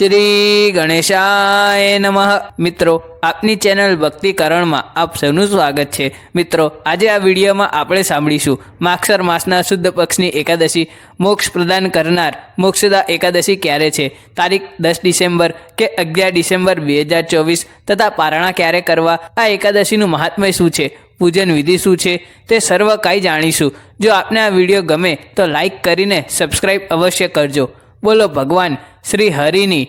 શ્રી ગણેશાય નમઃ. મિત્રો, આપની ચેનલ ભક્તિકરણમાં આપ સૌનું સ્વાગત છે. મિત્રો, આજે આ વિડીયોમાં આપણે સાંભળીશું માક્ષર માસના શુદ્ધ પક્ષની એકાદશી. મોક્ષ પ્રદાન કરનાર મોક્ષદા એકાદશી ક્યારે છે? તારીખ દસ ડિસેમ્બર કે અગિયાર ડિસેમ્બર બે હજાર ચોવીસ તથા પારણા ક્યારે કરવા? આ એકાદશીનું મહાત્મય શું છે? પૂજન વિધિ શું છે? તે સર્વ કાંઈ જાણીશું. જો આપને આ વીડિયો ગમે તો લાઈક કરીને સબસ્ક્રાઈબ અવશ્ય કરજો. બોલો ભગવાન, શ્રી હરિની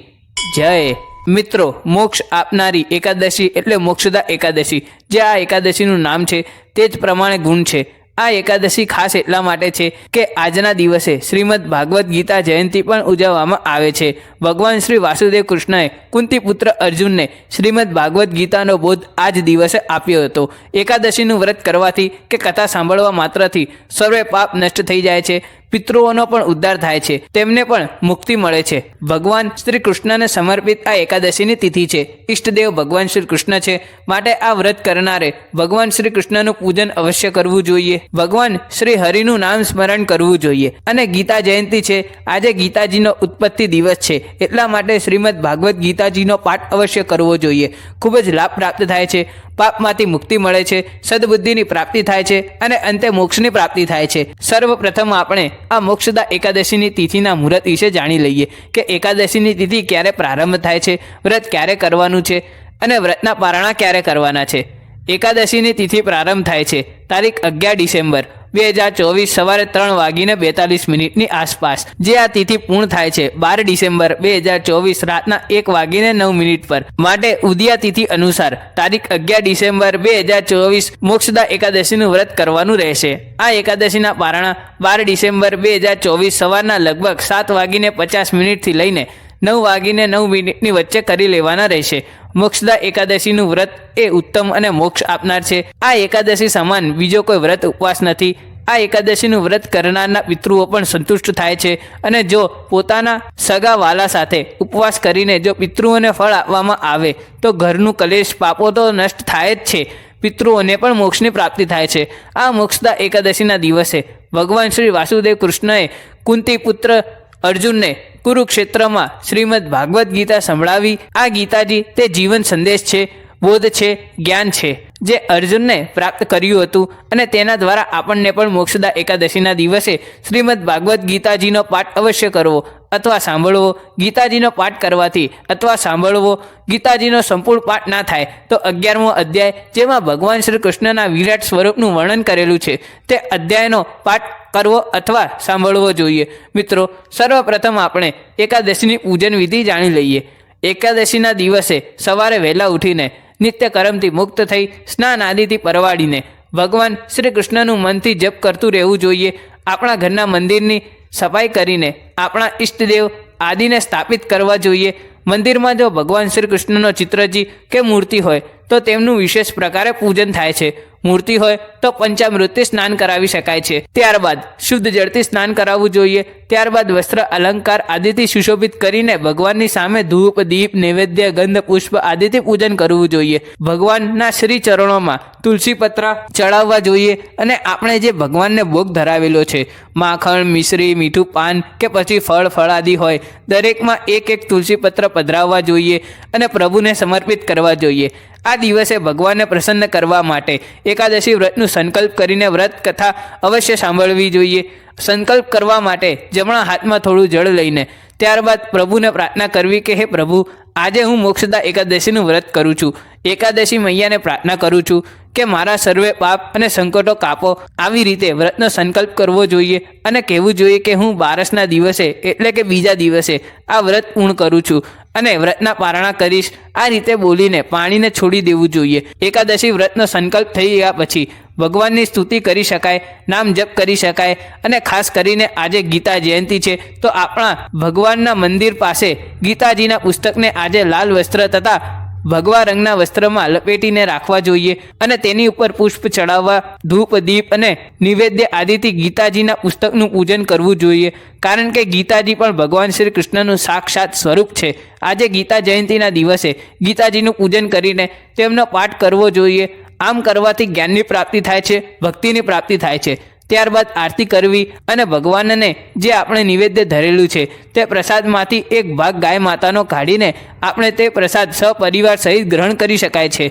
જય. મિત્રો, મોક્ષ આપનારી એકાદશી એટલે મોક્ષદા એકાદશી. જે આ એકાદશીનું નામ છે, તે જ પ્રમાણે ગુણ છે. આ એકાદશી ખાસ એટલા માટે છે કે આજના દિવસે શ્રીમદ ભાગવદ્ ગીતા જયંતિ પણ ઉજવવામાં આવે છે. ભગવાન શ્રી વાસુદેવ કૃષ્ણએ કુંતી પુત્ર અર્જુનને શ્રીમદ ભાગવદ્ ગીતાનો બોધ આ જ દિવસે આપ્યો હતો. એકાદશીનું વ્રત કરવાથી કે કથા સાંભળવા માત્રથી સર્વે પાપ નષ્ટ થઈ જાય છે. પિતૃઓનો પણ ઉદ્ધાર થાય છે. તેમને પણ મુક્તિ મળે છે. ભગવાન શ્રી કૃષ્ણને સમર્પિત આ એકાદશીની તિથિ છે. ઈષ્ટદેવ ભગવાન શ્રી કૃષ્ણ છે. માટે આ વ્રત કરનારે ભગવાન શ્રી કૃષ્ણનું પૂજન અવશ્ય કરવું જોઈએ. ભગવાન શ્રી હરિનું નામ સ્મરણ કરવું જોઈએ. અને ગીતા જયંતિ છે. આજે ગીતાજીનો ઉત્પત્તિ દિવસ છે. એટલા માટે શ્રીમદ ભાગવત ગીતાજીનો પાઠ અવશ્ય કરવો જોઈએ. ખૂબ જ લાભ પ્રાપ્ત થાય છે. પાપમાંથી મુક્તિ મળે છે. સદબુદ્ધિની પ્રાપ્તિ થાય છે. અને અંતે મોક્ષની પ્રાપ્તિ થાય છે. સર્વપ્રથમ આપણે આ મોક્ષદા એકાદશીની તિથિના મુહૂર્ત વિશે જાણી લઈએ કે એકાદશીની તિથિ ક્યારે પ્રારંભ થાય છે, વ્રત ક્યારે કરવાનું છે અને વ્રતના પારણા ક્યારે કરવાના છે. એકાદશીની તિથિ પ્રારંભ થાય છે, તારીખ અગિયાર ડિસેમ્બર. બે હજાર ચોવીસ સવારે ત્રણ વાગીને બેતાલીસ મિનિટની આસપાસ, જે આ તિથિ પૂર્ણ થાય છે, બાર ડિસેમ્બર બે હજાર ચોવીસ રાતના એક વાગીને નવ મિનિટ પર. માટે ઉદિયા તિથિ અનુસાર, તારીખ અગિયાર ડિસેમ્બર બે હજાર ચોવીસ મોક્ષદા એકાદશીનું વ્રત કરવાનું રહેશે. આ એકાદશીના પારણા બાર ડિસેમ્બર બે હજાર ચોવીસ સવારના લગભગ સાત વાગીને પચાસ મિનિટથી લઈને નવ વાગીને નવ મિનિટની વચ્ચે કરી લેવાના રહેશે. મોક્ષદા એકાદશીનું વ્રત એ ઉત્તમ અને મોક્ષ આપનાર છે. આ એકાદશી સમાન બીજો કોઈ વ્રત ઉપવાસ નથી. આ એકાદશીનું વ્રત કરનારના પિતૃઓ પણ સંતુષ્ટ થાય છે અને જો પોતાના સગા વાલા સાથે ઉપવાસ કરીને જો પિતૃઓને ફળ આપવામાં આવે, તો ઘરનું કલેશ પાપો તો નષ્ટ થાય જ છે. પિતૃઓને પણ મોક્ષની પ્રાપ્તિ થાય છે. આ મોક્ષદા એકાદશીના દિવસે ભગવાન શ્રી વાસુદેવ કૃષ્ણએ કુંતી પુત્ર અર્જુનને કુરુક્ષેત્રમાં શ્રીમદ ભાગવદ્ ગીતા સંભળાવી. આ ગીતાજી તે જીવન સંદેશ છે. બોધ છે, જ્ઞાન છે, જે અર્જુનને પ્રાપ્ત કર્યું હતું અને તેના દ્વારા આપણને પણ મોક્ષદા એકાદશીના દિવસે શ્રીમદ ભાગવદ્ ગીતાજીનો પાઠ અવશ્ય કરવો અથવા સાંભળવો. ગીતાજીનો પાઠ કરવાથી અથવા સાંભળવો. ગીતાજીનો સંપૂર્ણ પાઠ ના થાય તો અગિયારમો અધ્યાય, જેમાં ભગવાન શ્રી કૃષ્ણના વિરાટ સ્વરૂપનું વર્ણન કરેલું છે, તે અધ્યાયનો પાઠ કરવો અથવા સાંભળવો જોઈએ. મિત્રો, સર્વપ્રથમ આપણે એકાદશીની પૂજન વિધિ જાણી લઈએ. એકાદશીના દિવસે સવારે વહેલા ઉઠીને નિત્ય કર્મથી મુક્ત થઈ સ્નાન આદિથી પરવાડીને ભગવાન શ્રી કૃષ્ણનું મનથી જપ કરતું રહેવું જોઈએ. આપણા ઘરના મંદિરની સફાઈ કરીને આપણા ઈષ્ટદેવ આદિને સ્થાપિત કરવા જોઈએ. મંદિરમાં જો ભગવાન શ્રી કૃષ્ણનો ચિત્રજી કે મૂર્તિ હોય, તો તેમનું વિશેષ પ્રકારે પૂજન થાય છે. મૂર્તિ હોય તો પંચામૃતથી સ્નાન કરાવી શકાય છે. ત્યારબાદ શુદ્ધ જળથી સ્નાન કરાવવું જોઈએ. ત્યારબાદ વસ્ત્ર, અલંકાર આદિથી સુશોભિત કરીને ભગવાનની સામે ધૂપ, દીપ, નૈવેદ્ય, ગંધ, પુષ્પ આદિથી પૂજન કરવું જોઈએ. ભગવાનના શ્રી ચરણોમાં તુલસી પત્રા ચડાવવા જોઈએ અને આપણે જે ભગવાનને ભોગ ધરાવેલો છે, માખણ, મિશ્રી, મીઠું, પાન કે પછી ફળ, ફળાદી હોય, દરેકમાં એક એક તુલસી પત્ર પધરાવવા જોઈએ અને પ્રભુને સમર્પિત કરવા જોઈએ. આ દિવસે ભગવાનને પ્રસન્ન કરવા માટે એકાદશી વ્રતનું સંકલ્પ કરીને વ્રત કથા અવશ્ય સાંભળવી જોઈએ. સંકલ્પ કરવા માટે જમણા હાથમાં થોડું જળ લઈને ત્યારબાદ પ્રભુને પ્રાર્થના કરવી કે, હે પ્રભુ, આજે હું મોક્ષદા એકાદશીનું વ્રત કરું છું. એકાદશી મૈયાને પ્રાર્થના કરું છું કે મારા સર્વે પાપ અને સંકટો કાપો. આવી રીતે વ્રતનો સંકલ્પ કરવો જોઈએ અને કહેવું જોઈએ કે હું બારસના દિવસે એટલે કે બીજા દિવસે આ વ્રત પૂર્ણ કરું છું. અને વ્રતના પારણા કરીશ. આ રીતે બોલીને પાણીને છોડી દેવું જોઈએ. એકાદશી વ્રતનો સંકલ્પ થઈ ગયા પછી ભગવાનની સ્તુતિ કરી શકાય, નામ જપ કરી શકાય અને ખાસ કરીને આજે ગીતા જયંતિ છે. તો આપણા ભગવાનના મંદિર પાસે ગીતાજીના પુસ્તકને આજે લાલ વસ્ત્ર તથા ભગવા રંગના વસ્ત્રમાં લપેટીને રાખવા જોઈએ અને તેની ઉપર પુષ્પ ચડાવવા, ધૂપ, દીપ અને નિવેદ્ય આદિથી ગીતાજીના પુસ્તકનું પૂજન કરવું જોઈએ. કારણ કે ગીતાજી પણ ભગવાન શ્રી કૃષ્ણનું સાક્ષાત સ્વરૂપ છે. આજે ગીતા જયંતિના દિવસે ગીતાજીનું પૂજન કરીને તેમનો પાઠ કરવો જોઈએ. આમ કરવાથી જ્ઞાનની પ્રાપ્તિ થાય છે, ભક્તિની પ્રાપ્તિ થાય છે. ત્યારબાદ આરતી કરવી અને ભગવાનને જે આપણે નિવેદ્ય ધરેલું છે, તે પ્રસાદમાંથી એક ભાગ ગાય માતાનો કાઢીને આપણે તે પ્રસાદ સપરિવાર સહિત ગ્રહણ કરી શકાય છે.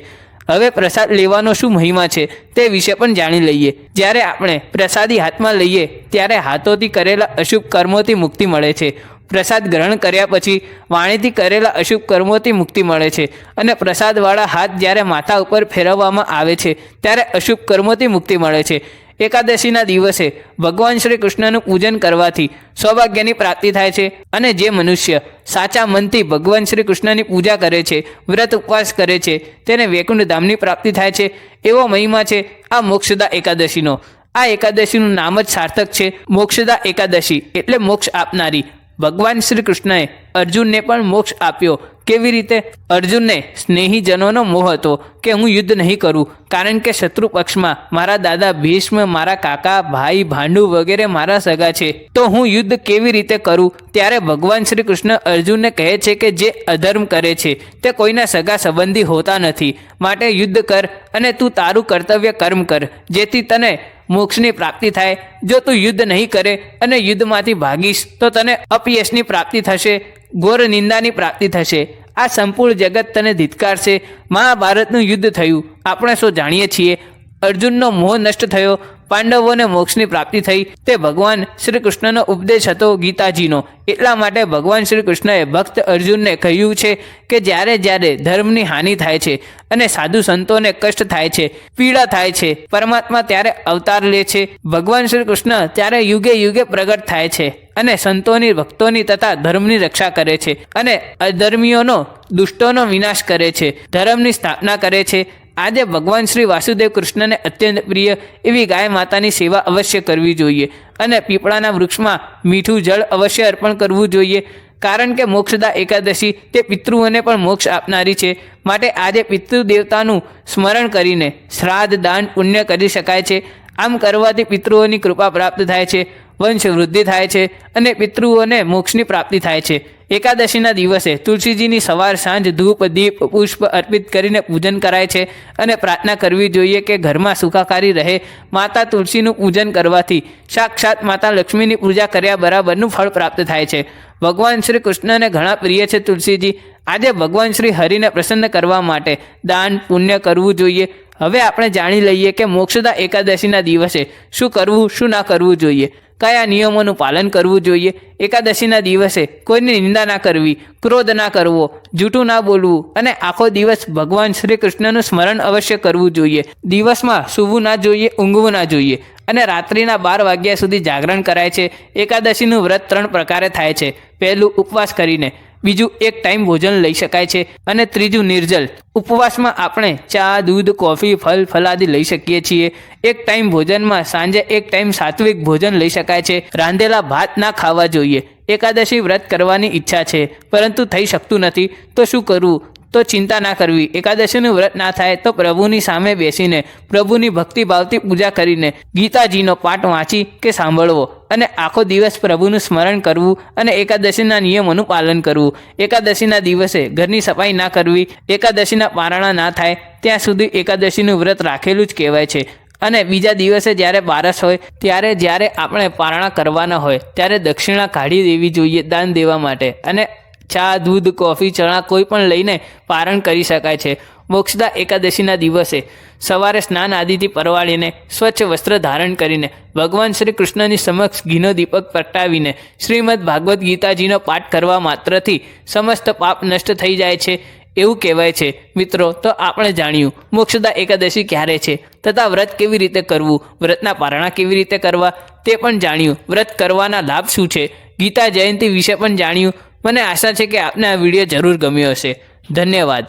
હવે પ્રસાદ લેવાનો શું મહિમા છે, તે વિશે પણ જાણી લઈએ. જ્યારે આપણે પ્રસાદી હાથમાં લઈએ, ત્યારે હાથોથી કરેલા અશુભ કર્મોથી મુક્તિ મળે છે. પ્રસાદ ગ્રહણ કર્યા પછી વાણીથી કરેલા અશુભ કર્મોથી મુક્તિ મળે છે અને પ્રસાદવાળા હાથ જ્યારે માથા ઉપર ફેરવવામાં આવે છે, ત્યારે અશુભ કર્મોથી મુક્તિ મળે છે. એકાદશીના દિવસે ભગવાન શ્રી કૃષ્ણનું પૂજન કરવાથી સૌભાગ્યની પ્રાપ્તિ થાય છે અને જે મનુષ્ય સાચા મનથી ભગવાન શ્રી કૃષ્ણની પૂજા કરે છે, વ્રત ઉપવાસ કરે છે, તેને વૈકુંઠ ધામની પ્રાપ્તિ થાય છે, એવો મહિમા છે આ મોક્ષદા એકાદશીનો. આ એકાદશીનું નામ જ સાર્થક છે મોક્ષદા એકાદશી. એટલે મોક્ષ આપનારી ભગવાન શ્રી કૃષ્ણએ અર્જુનને પણ મોક્ષ આપ્યો. કેવી રીતે અર્જુનને સ્નેહીજનોનો મોહ હતો કે હું યુદ્ધ નહીં કરું? કારણ કે શત્રુ પક્ષમાં મારા દાદા ભીષ્મ, મારા કાકા, ભાઈ, ભાંડુ વગેરે મારા સગા છે. તો હું યુદ્ધ કેવી રીતે કરું? ત્યારે ભગવાન શ્રી કૃષ્ણ અર્જુનને કહે છે કે જે અધર્મ કરે છે, તે કોઈના સગા સંબંધી હોતા નથી. માટે યુદ્ધ કર અને તું તારું કર્તવ્ય કર્મ કર, જેથી તને મોક્ષની પ્રાપ્તિ થાય. જો તું યુદ્ધ નહીં કરે અને યુદ્ધમાંથી ભાગીશ, તો તને અપયશની પ્રાપ્તિ થશે, ઘોર નિંદાની પ્રાપ્તિ થશે. આ સંપૂર્ણ જગત તને ધિતકારશે મહાભારતનું યુદ્ધ થયું. આપણે શું જાણીએ છીએ? અર્જુનનો મોહ નષ્ટ થયો. પાંડવોને મોક્ષની પ્રાપ્તિ થઈ તે ભગવાન શ્રી કૃષ્ણનો ઉપદેશ હતો ગીતાજીનો. એટલા માટે ભગવાન શ્રી કૃષ્ણએ ભક્ત અર્જુનને કહ્યું છે કે જ્યારે જ્યારે ધર્મની હાનિ થાય છે અને સાધુ સંતોને કષ્ટ થાય છે, પીડા થાય છે, પરમાત્મા ત્યારે અવતાર લે છે, ભગવાન શ્રી કૃષ્ણ ત્યારે યુગે યુગે પ્રગટ થાય છે અને સંતોની, ભક્તોની તથા ધર્મની રક્ષા કરે છે અને અધર્મીઓનો, દુષ્ટોનો વિનાશ કરે છે, ધર્મની સ્થાપના કરે છે આજે ભગવાન શ્રી વાસુદેવ કૃષ્ણને અત્યંત પ્રિય એવી ગાય માતાની સેવા અવશ્ય કરવી જોઈએ અને પીપળાના વૃક્ષમાં મીઠું જળ અવશ્ય અર્પણ કરવું જોઈએ. કારણ કે મોક્ષદા એકાદશી તે પિતૃઓને પણ મોક્ષ આપનારી છે. માટે આજે પિતૃ દેવતાનું સ્મરણ કરીને શ્રાદ્ધ દાન પુણ્ય કરી શકાય છે. આમ કરવાથી પિતૃઓની કૃપા પ્રાપ્ત થાય છે. વંશ વૃદ્ધિ થાય છે અને પિતૃઓને મોક્ષની પ્રાપ્તિ થાય છે. એકાદશીના દિવસે તુલસીજીની સવાર સાંજ ધૂપ, દીપ, પુષ્પ અર્પિત કરીને પૂજન કરાય છે અને પ્રાર્થના કરવી જોઈએ કે ઘરમાં સુખાકારી રહે. માતા તુલસીનું પૂજન કરવાથી સાક્ષાત માતા લક્ષ્મીની પૂજા કર્યા બરાબરનું ફળ પ્રાપ્ત થાય છે. ભગવાન શ્રી કૃષ્ણને ઘણા પ્રિય છે તુલસીજી. આજે ભગવાન શ્રી હરિને પ્રસન્ન કરવા માટે દાન, પુણ્ય કરવું જોઈએ. હવે આપણે જાણી લઈએ કે મોક્ષદા એકાદશીના દિવસે શું કરવું, શું ના કરવું જોઈએ. કયા નિયમોનું પાલન કરવું જોઈએ? એકાદશીના દિવસે કોઈની નિંદા ના કરવી, ક્રોધ ના કરવો, જૂઠું ના બોલવું અને આખો દિવસ ભગવાન શ્રી કૃષ્ણનું સ્મરણ અવશ્ય કરવું જોઈએ. દિવસમાં સૂવું ના જોઈએ, ઊંઘવું ના જોઈએ અને રાત્રિના બાર વાગ્યા સુધી જાગરણ કરાય છે. એકાદશીનું વ્રત ત્રણ પ્રકારે થાય છે. પહેલું ઉપવાસ કરીને બીજું એક ટાઈમ ભોજન લઈ શકાય છે અને ત્રીજું નિર્જલ. ઉપવાસમાં આપણે ચા, દૂધ, કોફી, ફલ, ફલાદી લઈ શકીએ છીએ. એક ટાઈમ ભોજનમાં સાંજે એક ટાઈમ સાત્વિક ભોજન લઈ શકાય છે. રાંધેલા ભાત ના ખાવા જોઈએ. એકાદશી વ્રત કરવાની ઈચ્છા છે, પરંતુ થઈ શકતું નથી. તો શું કરવું? તો ચિંતા ના કરવી. એકાદશીનું વ્રત ના થાય તો પ્રભુની સામે બેસીને, પ્રભુની ભક્તિભાવથી પૂજા કરીને, ગીતાજીનો પાઠ વાંચી કે સાંભળવો અને આખો દિવસ પ્રભુનું સ્મરણ કરવું અને એકાદશીના નિયમોનું પાલન કરવું. એકાદશીના દિવસે ઘરની સફાઈ ના કરવી, એકાદશીના પારણા ના થાય, ત્યાં સુધી એકાદશીનું વ્રત રાખેલું જ કહેવાય છે. અને બીજા દિવસે જ્યારે બારસ હોય, ત્યારે જ્યારે આપણે પારણા કરવાના હોય, ત્યારે દક્ષિણા કાઢી દેવી જોઈએ દાન દેવા માટે. અને ચા, દૂધ, કોફી, ચણા કોઈ પણ લઈને પારણ કરી શકાય છે. મોક્ષદા એકાદશીના દિવસે સવારે સ્નાન આદિથી પરવાળીને સ્વચ્છ વસ્ત્ર ધારણ કરીને ભગવાન શ્રી કૃષ્ણની સમક્ષ ઘીનો દીપક પ્રગટાવીને શ્રીમદ ભાગવદ્ ગીતાજીનો પાઠ કરવા માત્રથી સમસ્ત પાપ નષ્ટ થઈ જાય છે એવું કહેવાય છે. મિત્રો, તો આપણે જાણ્યું મોક્ષદા એકાદશી ક્યારે છે? તથા વ્રત કેવી રીતે કરવું? વ્રતના પારણા કેવી રીતે કરવા? તે પણ જાણ્યું. વ્રત કરવાના લાભ શું છે? ગીતા જયંતિ વિશે પણ જાણ્યું. મને આશા છે કે આપને આ વીડિયો જરૂર ગમ્યો હશે. ધન્યવાદ.